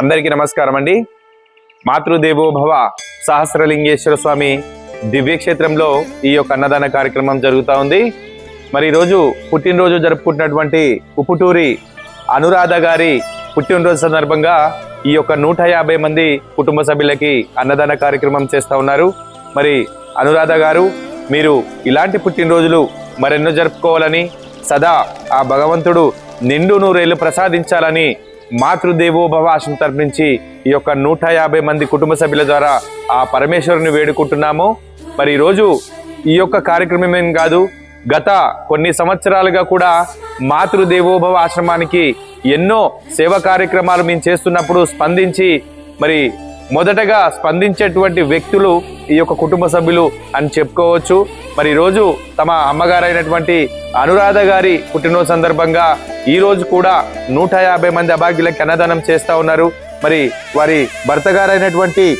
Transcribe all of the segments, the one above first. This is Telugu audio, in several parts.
అందరికీ నమస్కారం అండి. మాతృదేవో భవ సహస్రలింగేశ్వర స్వామి దివ్యక్షేత్రంలో ఈ యొక్క అన్నదాన కార్యక్రమం జరుగుతూ ఉంది. మరి ఈరోజు పుట్టినరోజు జరుపుకుంటున్నటువంటి ఉపుటూరి అనురాధ గారి పుట్టినరోజు సందర్భంగా ఈ యొక్క నూట యాభై మంది కుటుంబ సభ్యులకి అన్నదాన కార్యక్రమం చేస్తూ ఉన్నారు. మరి అనురాధ గారు మీరు ఇలాంటి పుట్టినరోజులు మరెన్నో జరుపుకోవాలని సదా ఆ భగవంతుడు నిండు నూరేళ్ళు ప్రసాదించాలని మాతృదేవోభవ ఆశ్రమం తరపు ఈ యొక్క నూట యాభై మంది కుటుంబ సభ్యుల ద్వారా ఆ పరమేశ్వరుని వేడుకుంటున్నాము. మరి ఈరోజు ఈ యొక్క కార్యక్రమం ఏం కాదు గత కొన్ని సంవత్సరాలుగా కూడా మాతృదేవోభవ ఆశ్రమానికి ఎన్నో సేవ కార్యక్రమాలు మేము చేస్తున్నప్పుడు స్పందించి మరి మొదటగా స్పందించేటువంటి వ్యక్తులు ఈ యొక్క కుటుంబ సభ్యులు అని చెప్పుకోవచ్చు. మరి ఈరోజు తమ అమ్మగారైనటువంటి అనురాధ గారి పుట్టినరోజు సందర్భంగా ఈరోజు కూడా నూట యాభై మంది అభాగ్యులకు అన్నదానం చేస్తూ ఉన్నారు. మరి వారి భర్త గారైనటువంటి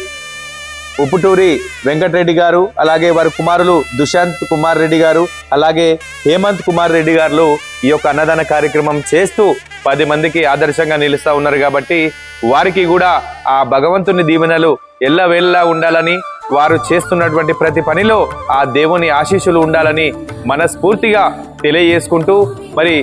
ఉప్పుటూరి వెంకటరెడ్డి గారు అలాగే వారి కుమారులు దుశాంత్ కుమార్ రెడ్డి గారు అలాగే హేమంత్ కుమార్ రెడ్డి గారు ఈ యొక్క అన్నదాన కార్యక్రమం చేస్తూ పది మందికి ఆదర్శంగా నిలుస్తా ఉన్నారు కాబట్టి వారికి కూడా ఆ భగవంతుని దీవెనలు ఎల్లవేళలా ఉండాలని వారు చేస్తున్నటువంటి ప్రతి పనిలో ఆ దేవుని ఆశీస్సులు ఉండాలని మనస్ఫూర్తిగా తెలియజేసుకుంటూ మరి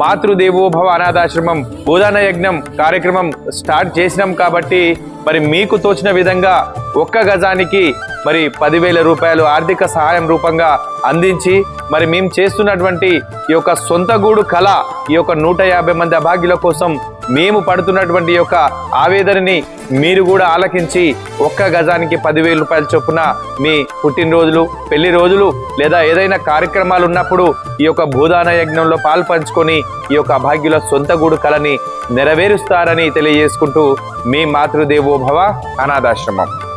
మాతృదేవోభవ అనాథాశ్రమం బోధన యజ్ఞం కార్యక్రమం స్టార్ట్ చేసినాం కాబట్టి మరి మీకు తోచిన విధంగా ఒక్క గజానికి మరి పదివేల రూపాయలు ఆర్థిక సహాయం రూపంగా అందించి మరి మేము చేస్తున్నటువంటి ఈ యొక్క సొంత గూడు కళ ఈ యొక్క నూట యాభై మంది అభాగ్యుల కోసం మేము పడుతున్నటువంటి యొక్క ఆవేదనని మీరు కూడా ఆలకించి ఒక్క గజానికి పదివేల రూపాయల చొప్పున మీ పుట్టినరోజులు పెళ్ళి రోజులు లేదా ఏదైనా కార్యక్రమాలు ఉన్నప్పుడు ఈ యొక్క భూదాన యజ్ఞంలో పాల్పంచుకొని ఈ యొక్క అభాగ్యుల సొంత గూడు కళని నెరవేరుస్తారని తెలియజేసుకుంటూ మీ మాతృదేవోభవ అనాథాశ్రమం.